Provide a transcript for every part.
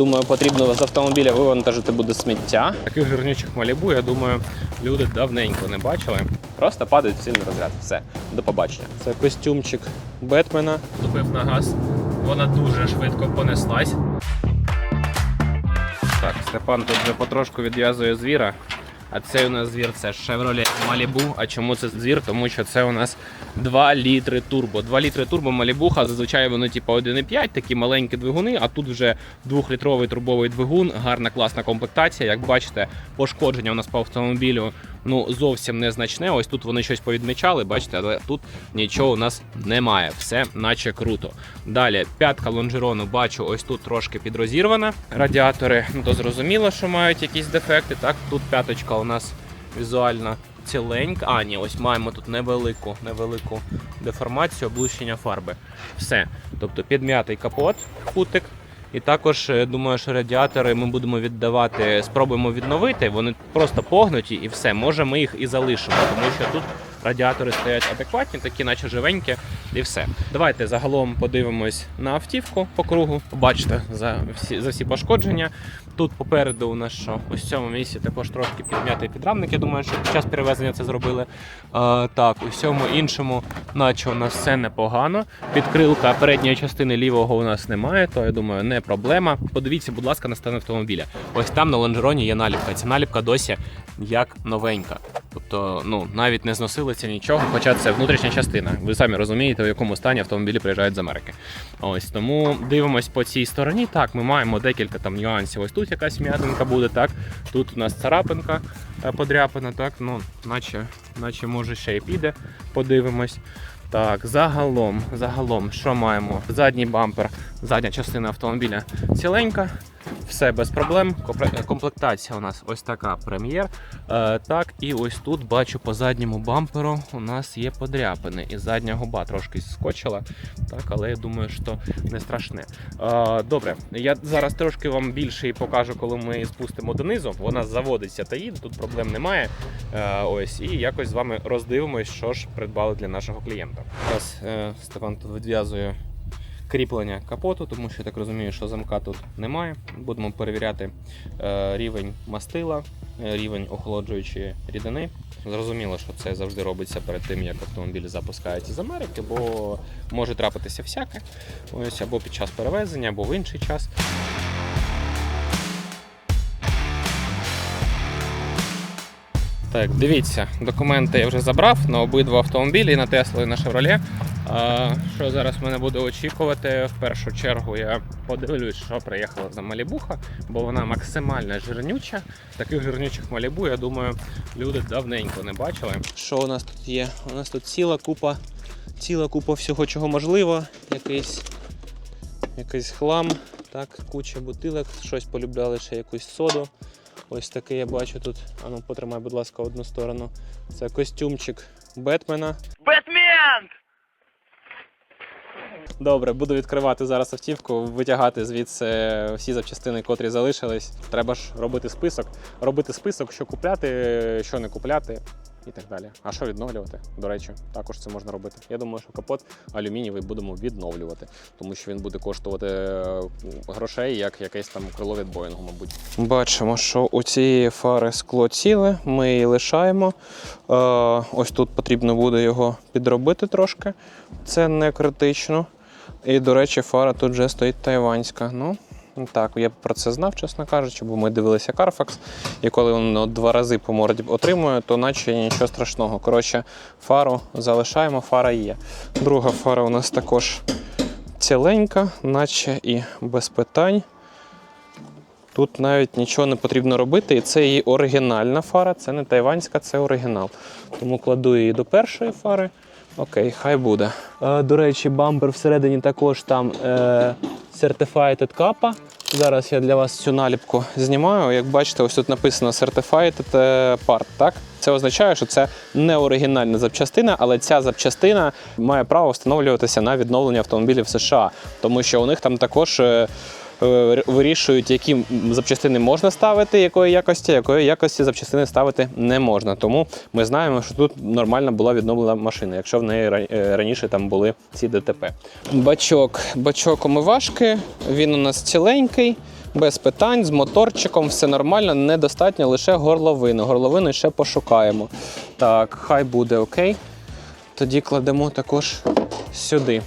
Думаю, потрібно з автомобіля вивантажити буде сміття. Таких жирнючих малібу, я думаю, люди давненько не бачили. Просто падають всі сильний розряд. Все, до побачення. Це костюмчик Бетмена. Тупив на газ. Вона дуже швидко понеслась. Так, Степан тут вже потрошку відв'язує звіра. А цей у нас звір це Chevrolet Malibu. А чому це звір? Тому що це у нас 2 літри турбо. 2 літри турбо Малібуха, зазвичай вони типу 1,5, такі маленькі двигуни, а тут вже 2-літровий турбовий двигун, гарна класна комплектація. Як бачите, пошкодження у нас по автомобілю ну зовсім незначне. Ось тут вони щось повідмічали, бачите, але тут нічого у нас немає. Все наче круто. Далі п'ятка лонжерону бачу, ось тут трошки підрозірвана. Радіатори, ну то зрозуміло, що мають якісь дефекти. Так, тут п'яточка у нас візуально ціленька. А, ні, ось маємо тут невелику, невелику деформацію, облущення фарби. Все. Тобто підм'ятий капот, кутик. І також е, думаю, що радіатори ми будемо віддавати, спробуємо відновити. Вони просто погнуті і все. Може, ми їх і залишимо, тому що тут радіатори стоять адекватні, такі, наче живенькі, і все. Давайте загалом подивимось на автівку по кругу. Побачите за всі за всі пошкодження. Тут попереду у нас що ось цьому місці також трошки підм'ятий підрамник. Я думаю, що під час перевезення це зробили. Е, так, у всьому іншому, наче у нас все непогано. Підкрилка передньої частини лівого у нас немає, то я думаю, не проблема. Подивіться, будь ласка, на стан автомобіля. Ось там на лонжероні є наліпка. Ця наліпка досі як новенька. Тобто, ну навіть не зносилиться нічого, хоча це внутрішня частина. Ви самі розумієте, в якому стані автомобілі приїжджають з Америки. Ось тому дивимось по цій стороні. Так, ми маємо декілька там нюансів. Ось тут якась м'ятинка буде, так. Тут у нас царапинка е, подряпана, так. Ну, наче, наче може ще й піде. Подивимось. Так, загалом, загалом, що маємо? Задній бампер, задня частина автомобіля ціленька, все без проблем. Комплектація у нас ось така прем'єр. Е, так, і ось тут бачу по задньому бамперу у нас є подряпини. І задня губа трошки скочила. Так, але я думаю, що не страшне. Е, добре, я зараз трошки вам більше і покажу, коли ми спустимо донизу. Вона заводиться та їде, тут проблем немає. Е, ось, і якось з вами роздивимось, що ж придбали для нашого клієнта. Зараз е, Степан тут відв'язує кріплення капоту, тому що я так розумію, що замка тут немає. Будемо перевіряти е, рівень мастила, е, рівень охолоджуючої рідини. Зрозуміло, що це завжди робиться перед тим, як автомобіль запускається з Америки, бо може трапитися всяке. Ось або під час перевезення, або в інший час. Так, дивіться, документи я вже забрав на обидва автомобілі, і на Теслу і на. А, що зараз мене буде очікувати? В першу чергу я подивлюсь, що приїхала за Малібуха, бо вона максимально жирнюча. Таких жирнючих Малібу, я думаю, люди давненько не бачили. Що у нас тут є? У нас тут ціла купа, ціла купа всього, чого можливо. Якийсь, якийсь хлам, так, куча бутилок, щось полюбляли ще якусь соду. Ось такий я бачу тут. Ану, потримай, будь ласка, одну сторону. Це костюмчик Бетмена. Бетмен! Добре, буду відкривати зараз автівку, витягати звідси всі запчастини, котрі залишились. Треба ж робити список. Робити список, що купляти, що не купляти і так далі. А що відновлювати? До речі, також це можна робити. Я думаю, що капот алюмінієвий будемо відновлювати, тому що він буде коштувати е, грошей, як якесь там крило від Боїнгу, мабуть. Бачимо, що у цієї фари скло ціле, ми її лишаємо. Е, Ось тут потрібно буде його підробити трошки. Це не критично. І, до речі, фара тут вже стоїть тайванська. Ну, так, я про це знав, чесно кажучи, бо ми дивилися Carfax, і коли воно два рази по морді отримує, то наче нічого страшного. Коротше, фару залишаємо, фара є. Друга фара у нас також ціленька, наче і без питань. Тут навіть нічого не потрібно робити, і це її оригінальна фара, це не тайванська, це оригінал. Тому кладу її до першої фари. Окей, хай буде. Е, до речі, бампер всередині також там е, Certified Kappa. Зараз я для вас цю наліпку знімаю. Як бачите, ось тут написано Certified е, Part. Так? Це означає, що це не оригінальна запчастина, але ця запчастина має право встановлюватися на відновлення автомобілів США, тому що у них там також. Е, Вирішують, які запчастини можна ставити, якої якості, якої якості запчастини ставити не можна. Тому ми знаємо, що тут нормально була відновлена машина, якщо в неї е, раніше там були ці ДТП. Бачок, бачок омивашки, він у нас ціленький. Без питань, з моторчиком, все нормально, недостатньо лише горловину. Горловину ще пошукаємо. Так, хай буде окей. Тоді кладемо також сюди.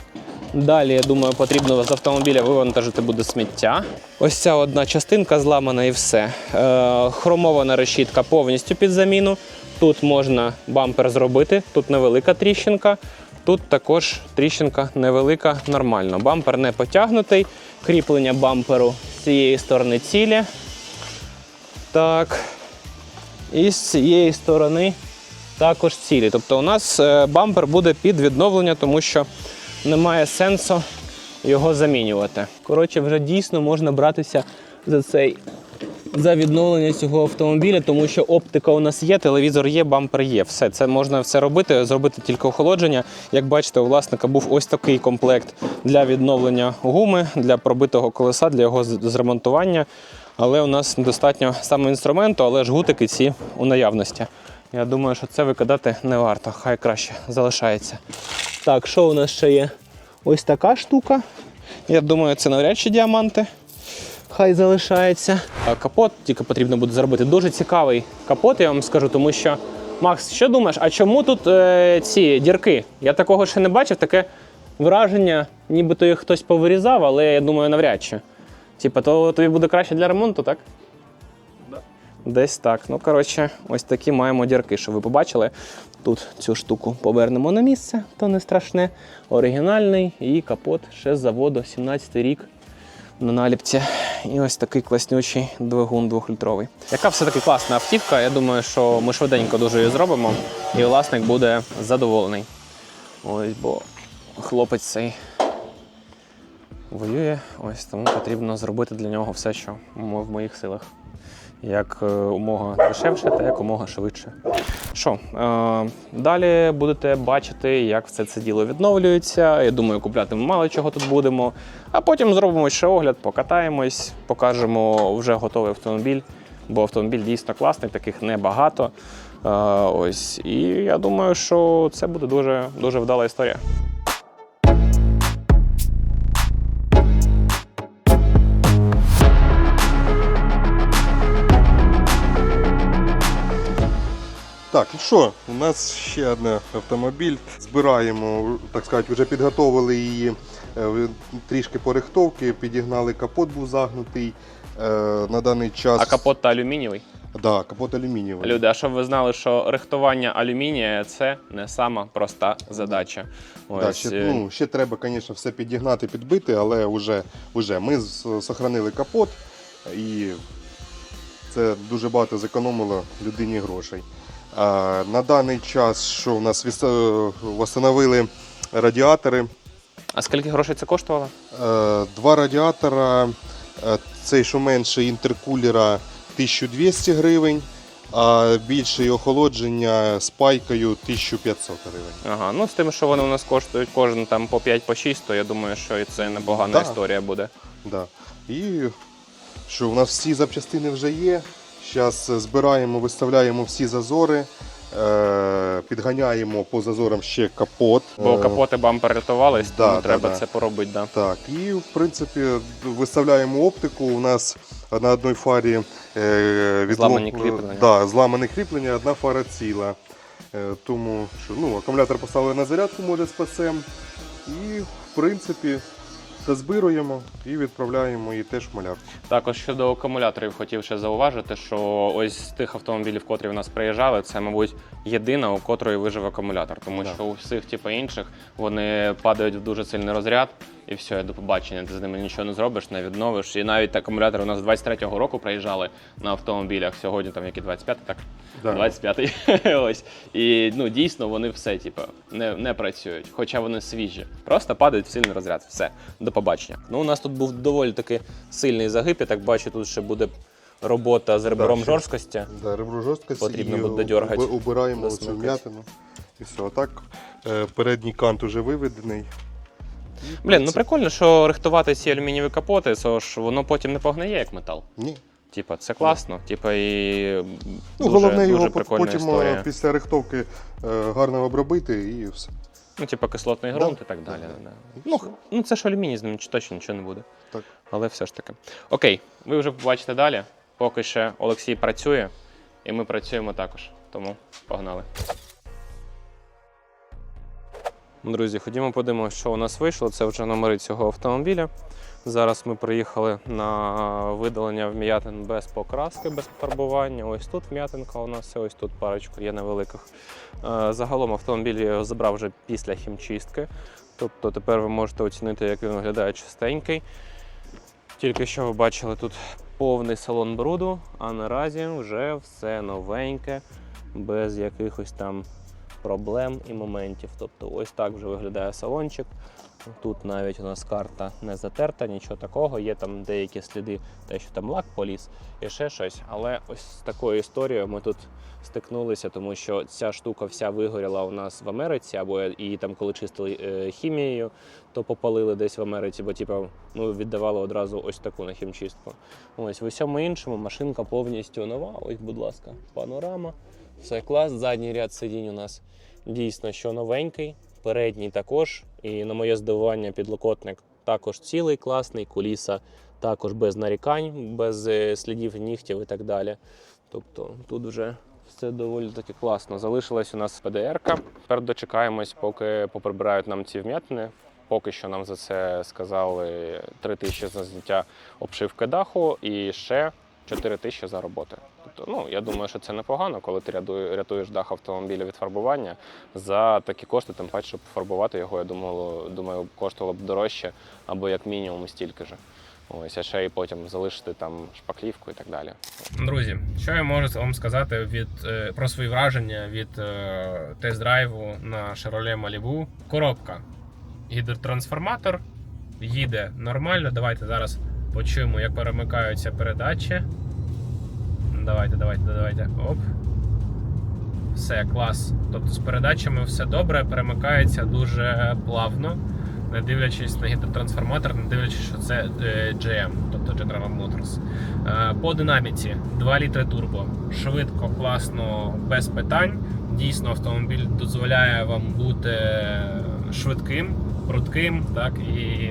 Далі, я думаю, потрібно з автомобіля вивантажити буде сміття. Ось ця одна частинка зламана і все. Е, хромована решітка повністю під заміну. Тут можна бампер зробити, тут невелика тріщинка. Тут також тріщинка невелика, нормально. Бампер не потягнутий. Кріплення бамперу з цієї сторони цілі. Так. І з цієї сторони також цілі. Тобто у нас е, бампер буде під відновлення, тому що немає сенсу його замінювати. Коротше, вже дійсно можна братися за цей. За відновлення цього автомобіля, тому що оптика у нас є, телевізор є, бампер є. Все це можна все робити, зробити тільки охолодження. Як бачите, у власника був ось такий комплект для відновлення гуми, для пробитого колеса, для його зремонтування. Але у нас недостатньо саме інструменту, але ж гутики ці у наявності. Я думаю, що це викидати не варто, хай краще залишається. Так, що у нас ще є? Ось така штука. Я думаю, це навряд чи діаманти. Хай залишається. А Капот тільки потрібно буде зробити. Дуже цікавий капот, я вам скажу, тому що. Макс, що думаєш, а чому тут е, ці дірки? Я такого ще не бачив, таке враження, нібито їх хтось повирізав, але я думаю, навряд чи. Типа, то тобі буде краще для ремонту, так? Десь так. Ну, коротше, ось такі маємо дірки, що ви побачили. Тут цю штуку повернемо на місце, то не страшне. Оригінальний і капот ще з заводу, 17 рік на наліпці. І ось такий класнючий двигун двохлітровий. Яка все-таки класна автівка. Я думаю, що ми швиденько дуже її зробимо, і власник буде задоволений. Ось, бо хлопець цей воює, ось тому потрібно зробити для нього все, що в моїх силах. Як е, умога дешевше та якомога швидше. Що, е, далі будете бачити, як все це діло відновлюється. Я думаю, купляти ми мало чого тут будемо. А потім зробимо ще огляд, покатаємось, покажемо вже готовий автомобіль, бо автомобіль дійсно класний, таких небагато. Е, ось. І я думаю, що це буде дуже, дуже вдала історія. Так, ну що, у нас ще один автомобіль. Збираємо, так сказати, вже підготовили її е, трішки порихтовки, підігнали, капот був загнутий. Е, На даний час. А капот та алюмінієвий. Да, капот алюмінієвий. Люди, а щоб ви знали, що рихтування алюмінія це не сама проста задача. Да, ще, е, ну, ще треба, звісно, все підігнати, підбити, але вже, вже ми сохранили капот і це дуже багато зекономило людині грошей. На даний час, що у нас встановили радіатори. а скільки грошей це коштувало? Е, Два радіатора, е, цей, що менше інтеркулера 1200 гривень, а більше охолодження з пайкою 1500 гривень. Ага, ну з тим, що вони у нас коштують кожен там по 5 по 6, то я думаю, що і це непогана Да. історія буде. Да. І що у нас всі запчастини вже є. Зараз збираємо, виставляємо всі зазори, е, підганяємо по зазорам ще капот. Бо Е, капоти бампер рятувались, да, тому да, треба да. це поробити. Да. Так, і в принципі виставляємо оптику. У нас на одній фарі е, відлом- Зламані кріплення. Да, зламане кріплення, одна фара ціла. Е, тому що ну, акумулятор поставили на зарядку, може спасем. І в принципі дозбируємо і відправляємо її теж в малярку. Також щодо акумуляторів хотів ще зауважити, що ось з тих автомобілів, котрі в нас приїжджали, це, мабуть, єдина, у котрої вижив акумулятор. Тому так. що у всіх, типу, інших, вони падають в дуже сильний розряд, і все, до побачення. Ти з ними нічого не зробиш, не відновиш. І навіть акумулятори у нас з 23-го року приїжджали на автомобілях. Сьогодні там які 25 так? Да. 25-й. Ось. І ну, дійсно вони все, типу, не, не працюють, хоча вони свіжі. Просто падають в сильний розряд. Все, до побачення. Ну, у нас тут був доволі таки сильний загиб, я так бачу, тут ще буде робота з ребром ще. жорсткості. Да, ребро жорсткості. Потрібно буде дьоргать, уби- Убираємо цю м'ятину. І все. А так е, передній кант уже виведений. В Блін, ну прикольно, що рихтувати ці алюмінієві капоти, це ж воно потім не погниє як метал. Ні. Типа, це класно. Типа, і Ну, дуже, головне дуже його прикольна потім е, історія. після рихтовки е, гарно обробити і все. Ну, типа кислотний Да. ґрунт і так далі. Да. да. Ну, х- ну це ж алюміній, з ним точно нічого не буде. Так. але все ж таки. Окей, ви вже побачите далі. Поки ще Олексій працює, і ми працюємо також. Тому погнали. Друзі, ходімо подивимося, що у нас вийшло. Це вже номери цього автомобіля. Зараз ми приїхали на видалення вм'ятин без покраски, без фарбування. Ось тут вм'ятинка у нас, ось тут парочку є невеликих. Е, Загалом автомобіль я його забрав вже після хімчистки. Тобто тепер ви можете оцінити, як він виглядає чистенький. Тільки що ви бачили тут повний салон бруду, а наразі вже все новеньке, без якихось там проблем і моментів. Тобто ось так вже виглядає салончик. Тут навіть у нас карта не затерта, нічого такого. Є там деякі сліди, те, що там лак поліз і ще щось. Але ось з такою історією ми тут стикнулися, тому що ця штука вся вигоріла у нас в Америці, або її там, коли чистили е, хімією, то попалили десь в Америці, бо типу, ми віддавали одразу ось таку на хімчистку. Ось в усьому іншому машинка повністю нова. Ось, будь ласка, панорама. Все клас. Задній ряд сидінь у нас дійсно що новенький. Передній також. І на моє здивування, підлокотник також цілий, класний, куліса також без нарікань, без е, слідів нігтів і так далі. Тобто тут вже все доволі таки класно. Залишилась у нас ПДР-ка. Тепер дочекаємось, поки поприбирають нам ці вм'ятини. Поки що нам за це сказали 3 тисячі за зняття обшивки даху і ще 4 тисячі за роботи. Тобто, ну я думаю, що це непогано, коли ти рятуєш дах автомобіля від фарбування. За такі кошти, тим паче, щоб фарбувати його, я думаю, думаю, коштувало б дорожче або як мінімум стільки ж. Ось, а ще і потім залишити там шпаклівку і так далі. Друзі, що я можу вам сказати від е, про свої враження від е, тест-драйву на Chevrolet Malibu? Коробка. Гідротрансформатор їде нормально. Давайте зараз почуємо, як перемикаються передачі. Давайте, давайте, давайте. Оп. Все, клас. Тобто з передачами все добре, перемикається дуже плавно, не дивлячись на гідротрансформатор, не дивлячись, що це е, GM, тобто General Motors. Е, По динаміці 2 літри турбо. Швидко, класно, без питань. Дійсно, автомобіль дозволяє вам бути швидким, прудким, так і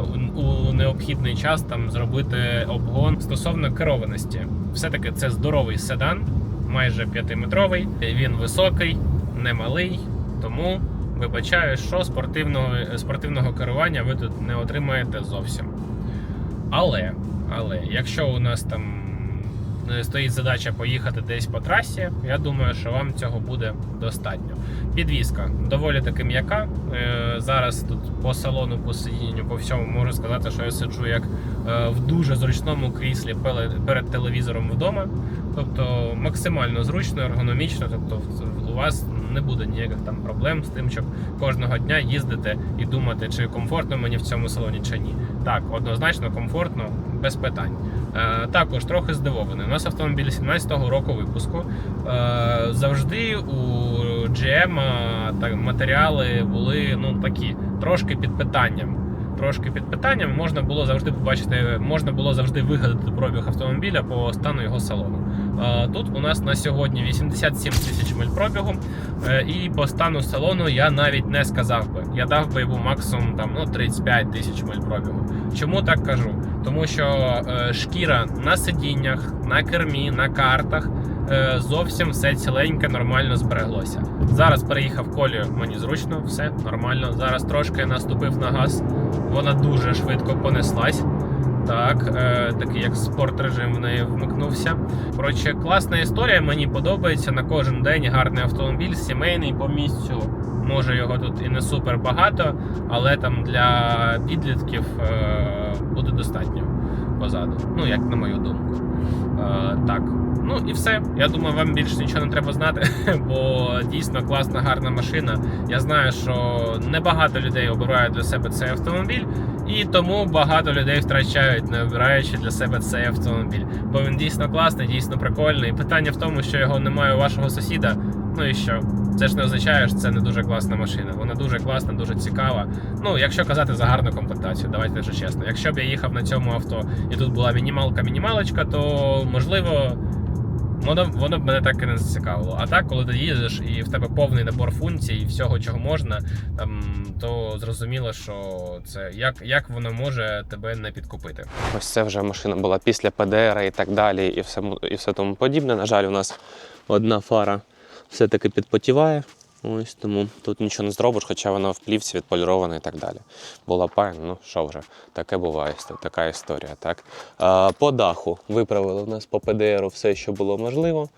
у- необхідний час там зробити обгон стосовно керованості. Все-таки це здоровий седан, майже 5-метровий. Він високий, немалий, тому вибачаю, що спортивного, спортивного керування ви тут не отримаєте зовсім. Але, але якщо у нас там стоїть задача поїхати десь по трасі, я думаю, що вам цього буде достатньо. Підвізка доволі таки м'яка. Е, Зараз тут по салону, по сидінню, по всьому можу сказати, що я сиджу як е, в дуже зручному кріслі перед телевізором вдома. Тобто максимально зручно, ергономічно. Тобто у вас не буде ніяких там проблем з тим, щоб кожного дня їздити і думати, чи комфортно мені в цьому салоні чи ні. Так, однозначно комфортно, без питань. Е, також трохи здивований. У нас автомобіль 17-го року випуску. Е, завжди у GM е, так, матеріали були ну, такі трошки під питанням. Трошки під питанням можна було завжди побачити, можна було завжди вигадати пробіг автомобіля по стану його салону. Тут у нас на сьогодні 87 тисяч миль пробігу, е, і по стану салону я навіть не сказав би. Я дав би йому максимум там ну 35 тисяч миль пробігу. Чому так кажу? Тому що е, шкіра на сидіннях, на кермі, на картах е, зовсім все ціленьке, нормально збереглося. Зараз переїхав колію, мені зручно, все нормально. Зараз трошки наступив на газ, вона дуже швидко понеслась. Так, е, такий як спорт режим в неї вмикнувся. Коротше, класна історія, мені подобається на кожен день. Гарний автомобіль, сімейний по місцю. Може його тут і не супер багато, але там для підлітків е, буде достатньо позаду. Ну, як на мою думку. Е, так. Ну і все. Я думаю, вам більше нічого не треба знати, бо дійсно класна, гарна машина. Я знаю, що небагато людей обирають для себе цей автомобіль, і тому багато людей втрачають, не обираючи для себе цей автомобіль. Бо він дійсно класний, дійсно прикольний. Питання в тому, що його немає у вашого сусіда. Ну і що? Це ж не означає, що це не дуже класна машина. Вона дуже класна, дуже цікава. Ну, якщо казати за гарну комплектацію, давайте вже чесно. Якщо б я їхав на цьому авто і тут була мінімалка-мінімалочка, то можливо воно, воно б мене так і не зацікавило. А так, коли ти їдеш і в тебе повний набор функцій і всього, чого можна, там, то зрозуміло, що це як, як воно може тебе не підкупити. Ось це вже машина була після ПДР і так далі, і все, і все тому подібне. На жаль, у нас одна фара все-таки підпотіває. Ось тому тут нічого не зробиш, хоча вона в плівці відполірована і так далі. Була паяна, ну що вже, таке буває, така історія. Так? По даху виправили в нас по ПДРу все, що було можливо.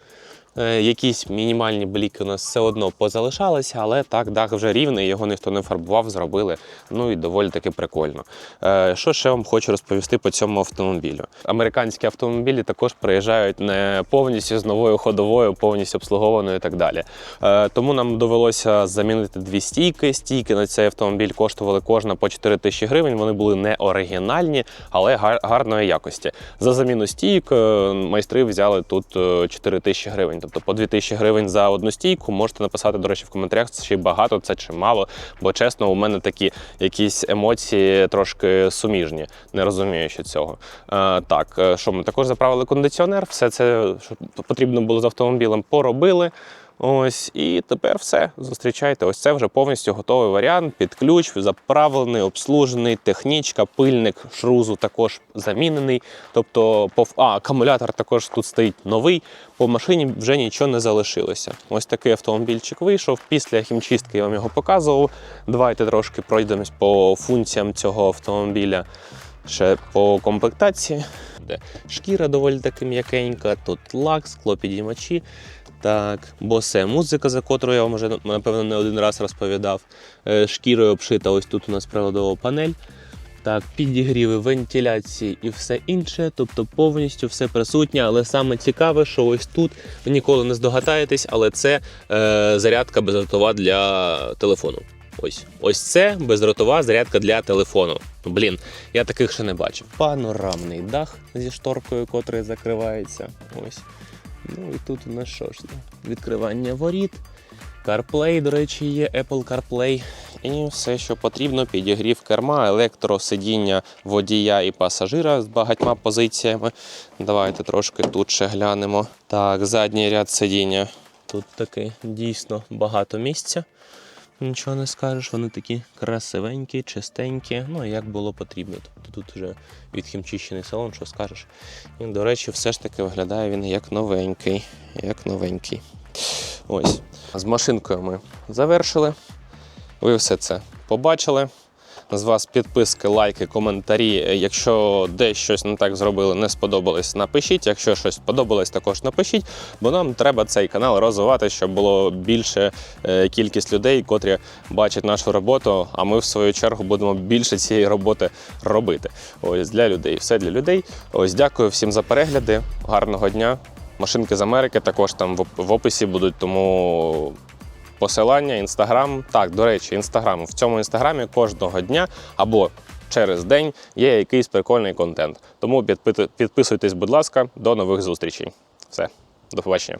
Е, якісь мінімальні бліки у нас все одно позалишалися, але так, дах вже рівний, його ніхто не фарбував, зробили. Ну і доволі таки прикольно. Е, що ще вам хочу розповісти по цьому автомобілю? Американські автомобілі також приїжджають не повністю з новою ходовою, повністю обслугованою і так далі. Е, тому нам довелося замінити дві стійки. Стійки на цей автомобіль коштували кожна по 4 тисячі гривень. Вони були не оригінальні, але гар- гарної якості. За заміну стійок е, майстри взяли тут е, 4 тисячі гривень. Тобто по 2000 гривень за одну стійку. Можете написати, до речі, в коментарях, чи багато це чи мало. Бо чесно, у мене такі якісь емоції трошки суміжні, не розуміючи цього. Е, так, е, що ми також заправили кондиціонер, все це, що потрібно було з автомобілем, поробили. Ось і тепер все. Зустрічайте. Ось це вже повністю готовий варіант. Під ключ, заправлений, обслужений, технічка, пильник шрузу також замінений. Тобто, по а, акумулятор також тут стоїть новий. По машині вже нічого не залишилося. Ось такий автомобільчик вийшов. Після хімчистки я вам його показував. Давайте трошки пройдемось по функціям цього автомобіля. Ще по комплектації, де шкіра доволі таки м'якенька, тут лак, склопідіймачі. Так, босе музика, за котру я вам вже напевно не один раз розповідав. Е, Шкірою обшита, ось тут у нас приладова панель. Так, підігріви, вентиляції і все інше, тобто повністю все присутнє. Але саме цікаве, що ось тут ви ніколи не здогадаєтесь, але це е, зарядка бездротова для телефону. Ось ось це бездротова зарядка для телефону. Блін, я таких ще не бачив. Панорамний дах зі шторкою, котрий закривається. Ось. Ну і тут у нас що ж? Відкривання воріт. CarPlay, до речі, є Apple CarPlay. І все, що потрібно, підігрів керма, електросидіння водія і пасажира з багатьма позиціями. Давайте трошки тут ще глянемо. Так, задній ряд сидіння. Тут таки дійсно багато місця. Нічого не скажеш, вони такі красивенькі, чистенькі, ну як було потрібно. Тобто тут вже відхімчищений салон, що скажеш. І, до речі, все ж таки виглядає він як новенький. Як новенький. Ось. З машинкою ми завершили. Ви все це побачили. З вас підписки, лайки, коментарі. Якщо десь щось не так зробили, не сподобалось, напишіть. Якщо щось сподобалось, також напишіть, бо нам треба цей канал розвивати, щоб було більше е, кількість людей, котрі бачать нашу роботу. А ми в свою чергу будемо більше цієї роботи робити. Ось для людей, все для людей. Ось дякую всім за перегляди. Гарного дня. Машинки з Америки також там в в описі будуть, тому посилання, інстаграм. Так, до речі, інстаграм. В цьому інстаграмі кожного дня або через день є якийсь прикольний контент. Тому підписуйтесь, будь ласка, до нових зустрічей. Все, до побачення.